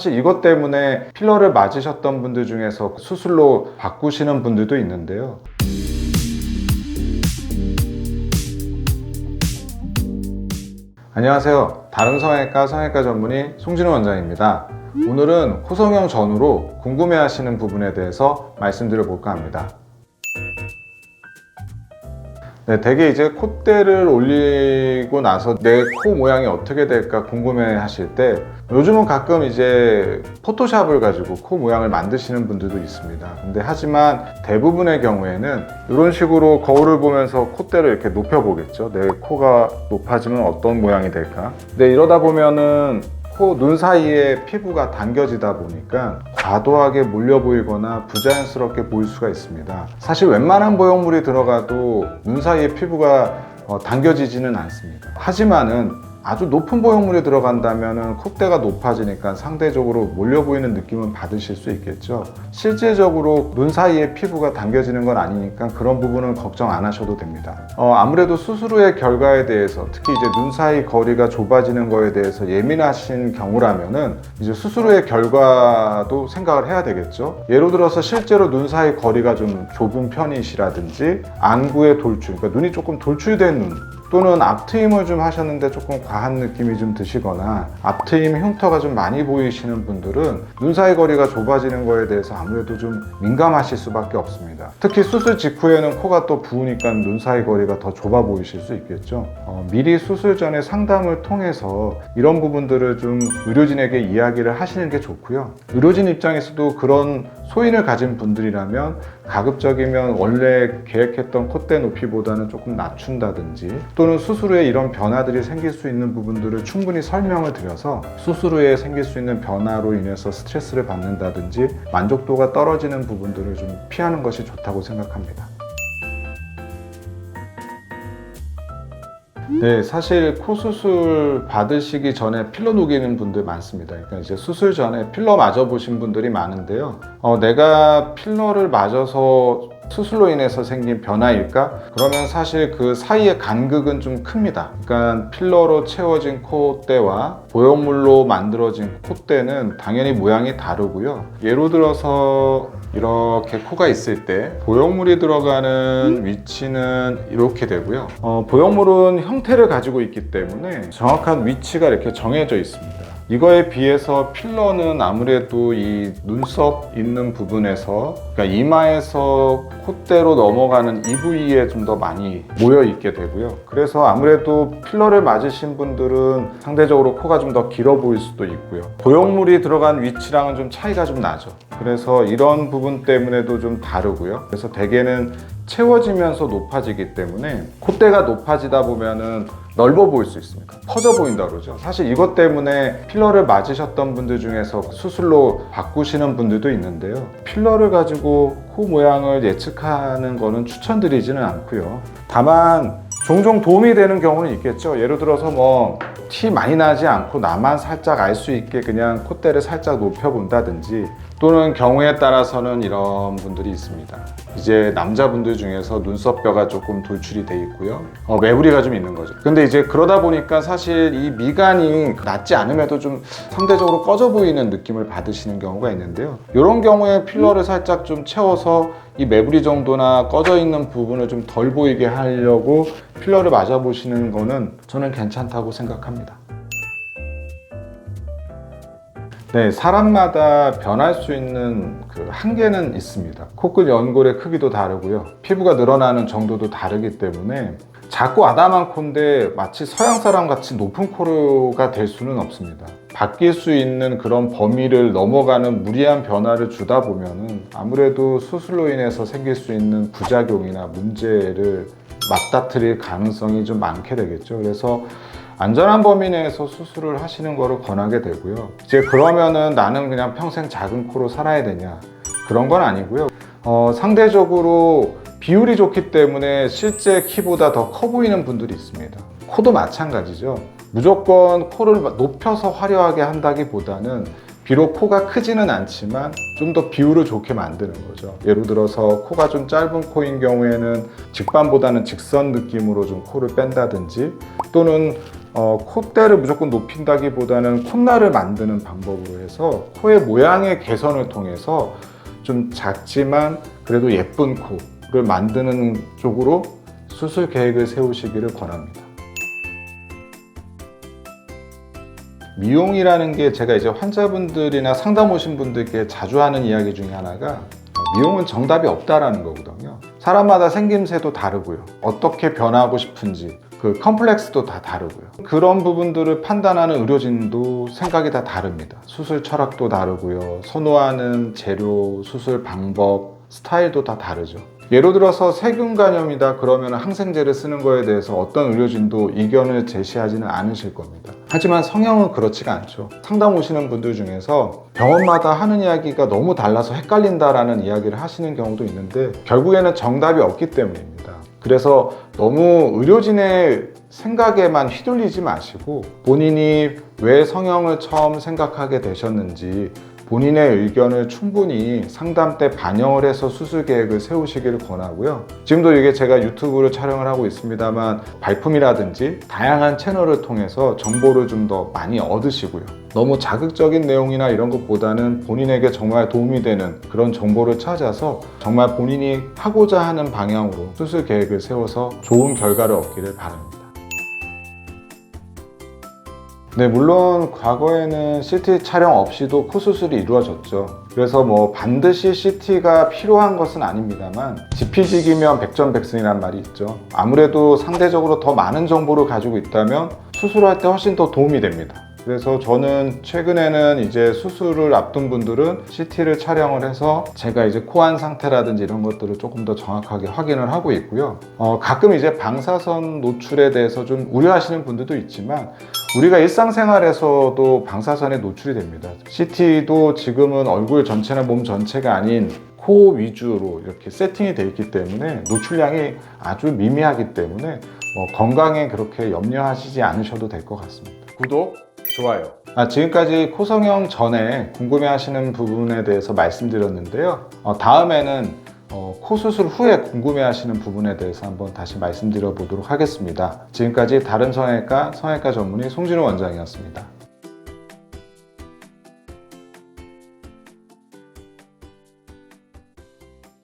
사실 이것 때문에 필러를 맞으셨던 분들 중에서 수술로 바꾸시는 분들도 있는데요. 안녕하세요. 다른 성형외과 성형외과 전문의 송진우 원장입니다. 오늘은 호성형 전후로 궁금해하시는 부분에 대해서 말씀드려 볼까 합니다. 네, 대개 이제 콧대를 올리고 나서 내 코 모양이 어떻게 될까 궁금해 하실 때 요즘은 가끔 이제 포토샵을 가지고 코 모양을 만드시는 분들도 있습니다. 근데 하지만 대부분의 경우에는 이런 식으로 거울을 보면서 콧대를 이렇게 높여 보겠죠. 내 코가 높아지면 어떤 모양이 될까? 근데 이러다 보면은 코, 눈 사이에 피부가 당겨지다 보니까 과도하게 몰려 보이거나 부자연스럽게 보일 수가 있습니다. 사실 웬만한 보형물이 들어가도 눈 사이에 피부가 어, 당겨지지는 않습니다. 하지만은 아주 높은 보형물이 들어간다면 콧대가 높아지니까 상대적으로 몰려 보이는 느낌은 받으실 수 있겠죠. 실제적으로 눈 사이에 피부가 당겨지는 건 아니니까 그런 부분은 걱정 안 하셔도 됩니다. 어, 아무래도 수술 후의 결과에 대해서 특히 이제 눈 사이 거리가 좁아지는 거에 대해서 예민하신 경우라면은 이제 수술 후의 결과도 생각을 해야 되겠죠. 예를 들어서 실제로 눈 사이 거리가 좀 좁은 편이시라든지 안구의 돌출, 그러니까 눈이 조금 돌출된 눈 또는 앞트임을 좀 하셨는데 조금 과한 느낌이 좀 드시거나 앞트임 흉터가 좀 많이 보이시는 분들은 눈 사이 거리가 좁아지는 거에 대해서 아무래도 좀 민감하실 수밖에 없습니다. 특히 수술 직후에는 코가 또 부으니까 눈 사이 거리가 더 좁아 보이실 수 있겠죠. 어, 미리 수술 전에 상담을 통해서 이런 부분들을 좀 의료진에게 이야기를 하시는 게 좋고요. 의료진 입장에서도 그런 소인을 가진 분들이라면 가급적이면 원래 계획했던 콧대 높이보다는 조금 낮춘다든지 또는 수술 후에 이런 변화들이 생길 수 있는 부분들을 충분히 설명을 드려서 수술 후에 생길 수 있는 변화로 인해서 스트레스를 받는다든지 만족도가 떨어지는 부분들을 좀 피하는 것이 좋다고 생각합니다. 네, 사실 코 수술 받으시기 전에 필러 녹이는 분들 많습니다. 그러니까 이제 수술 전에 필러 맞아 보신 분들이 많은데요. 어, 내가 필러를 맞아서 수술로 인해서 생긴 변화일까? 그러면 사실 그 사이의 간극은 좀 큽니다. 그러니까 필러로 채워진 콧대와 보형물로 만들어진 콧대는 당연히 모양이 다르고요. 예로 들어서 이렇게 코가 있을 때 보형물이 들어가는 위치는 이렇게 되고요. 어, 보형물은 형태를 가지고 있기 때문에 정확한 위치가 이렇게 정해져 있습니다. 이거에 비해서 필러는 아무래도 이 눈썹 있는 부분에서 그러니까 이마에서 콧대로 넘어가는 이 부위에 좀 더 많이 모여 있게 되고요. 그래서 아무래도 필러를 맞으신 분들은 상대적으로 코가 좀 더 길어 보일 수도 있고요. 보형물이 들어간 위치랑은 좀 차이가 좀 나죠. 그래서 이런 부분 때문에도 좀 다르고요. 그래서 대개는 채워지면서 높아지기 때문에 콧대가 높아지다 보면은 넓어 보일 수 있습니다. 퍼져 보인다 그러죠. 사실 이것 때문에 필러를 맞으셨던 분들 중에서 수술로 바꾸시는 분들도 있는데요. 필러를 가지고 코 모양을 예측하는 거는 추천드리지는 않고요. 다만 종종 도움이 되는 경우는 있겠죠. 예를 들어서 뭐 티 많이 나지 않고 나만 살짝 알 수 있게 그냥 콧대를 살짝 높여 본다든지 또는 경우에 따라서는 이런 분들이 있습니다. 이제 남자분들 중에서 눈썹뼈가 조금 돌출이 돼 있고요. 어, 매부리가 좀 있는 거죠. 근데 이제 그러다 보니까 사실 이 미간이 낮지 않음에도 좀 상대적으로 꺼져 보이는 느낌을 받으시는 경우가 있는데요. 이런 경우에 필러를 살짝 좀 채워서 이 매부리 정도나 꺼져 있는 부분을 좀 덜 보이게 하려고 필러를 맞아 보시는 거는 저는 괜찮다고 생각합니다. 네, 사람마다 변할 수 있는 그 한계는 있습니다. 코끝 연골의 크기도 다르고요. 피부가 늘어나는 정도도 다르기 때문에 작고 아담한 코인데 마치 서양 사람 같이 높은 코가 될 수는 없습니다. 바뀔 수 있는 그런 범위를 넘어가는 무리한 변화를 주다 보면은 아무래도 수술로 인해서 생길 수 있는 부작용이나 문제를 맞닥뜨릴 가능성이 좀 많게 되겠죠. 그래서 안전한 범위 내에서 수술을 하시는 거를 권하게 되고요. 이제 그러면은 나는 그냥 평생 작은 코로 살아야 되냐? 그런 건 아니고요. 어, 상대적으로 비율이 좋기 때문에 실제 키보다 더 커 보이는 분들이 있습니다. 코도 마찬가지죠. 무조건 코를 높여서 화려하게 한다기보다는 비록 코가 크지는 않지만 좀 더 비율을 좋게 만드는 거죠. 예를 들어서 코가 좀 짧은 코인 경우에는 직반보다는 직선 느낌으로 좀 코를 뺀다든지 또는 어, 콧대를 무조건 높인다기보다는 콧날을 만드는 방법으로 해서 코의 모양의 개선을 통해서 좀 작지만 그래도 예쁜 코를 만드는 쪽으로 수술 계획을 세우시기를 권합니다. 미용이라는 게 제가 이제 환자분들이나 상담 오신 분들께 자주 하는 이야기 중에 하나가 미용은 정답이 없다라는 거거든요. 사람마다 생김새도 다르고요. 어떻게 변화하고 싶은지 그 컴플렉스도 다 다르고요. 그런 부분들을 판단하는 의료진도 생각이 다 다릅니다. 수술 철학도 다르고요. 선호하는 재료, 수술 방법, 스타일도 다 다르죠. 예를 들어서 세균 감염이다 그러면 항생제를 쓰는 거에 대해서 어떤 의료진도 이견을 제시하지는 않으실 겁니다. 하지만 성형은 그렇지가 않죠. 상담 오시는 분들 중에서 병원마다 하는 이야기가 너무 달라서 헷갈린다라는 이야기를 하시는 경우도 있는데 결국에는 정답이 없기 때문입니다. 그래서 너무 의료진의 생각에만 휘둘리지 마시고 본인이 왜 성형을 처음 생각하게 되셨는지 본인의 의견을 충분히 상담 때 반영을 해서 수술 계획을 세우시기를 권하고요. 지금도 이게 제가 유튜브를 촬영을 하고 있습니다만 발품이라든지 다양한 채널을 통해서 정보를 좀 더 많이 얻으시고요. 너무 자극적인 내용이나 이런 것보다는 본인에게 정말 도움이 되는 그런 정보를 찾아서 정말 본인이 하고자 하는 방향으로 수술 계획을 세워서 좋은 결과를 얻기를 바랍니다. 네, 물론 과거에는 CT 촬영 없이도 코 수술이 이루어졌죠. 그래서 뭐 반드시 CT가 필요한 것은 아닙니다만 지피지기면 백전백승이란 말이 있죠. 아무래도 상대적으로 더 많은 정보를 가지고 있다면 수술할 때 훨씬 더 도움이 됩니다. 그래서 저는 최근에는 이제 수술을 앞둔 분들은 CT를 촬영을 해서 제가 이제 코안 상태라든지 이런 것들을 조금 더 정확하게 확인을 하고 있고요. 어, 가끔 이제 방사선 노출에 대해서 좀 우려하시는 분들도 있지만 우리가 일상생활에서도 방사선에 노출이 됩니다. CT도 지금은 얼굴 전체나 몸 전체가 아닌 코 위주로 이렇게 세팅이 되어 있기 때문에 노출량이 아주 미미하기 때문에 뭐 건강에 그렇게 염려하시지 않으셔도 될 것 같습니다. 구독, 좋아요. 아, 지금까지 코성형 전에 궁금해하시는 부분에 대해서 말씀드렸는데요. 어, 다음에는 어, 코 수술 후에 궁금해하시는 부분에 대해서 한번 다시 말씀드려 보도록 하겠습니다. 지금까지 다른 성형외과 성형외과 전문의 송진호 원장이었습니다.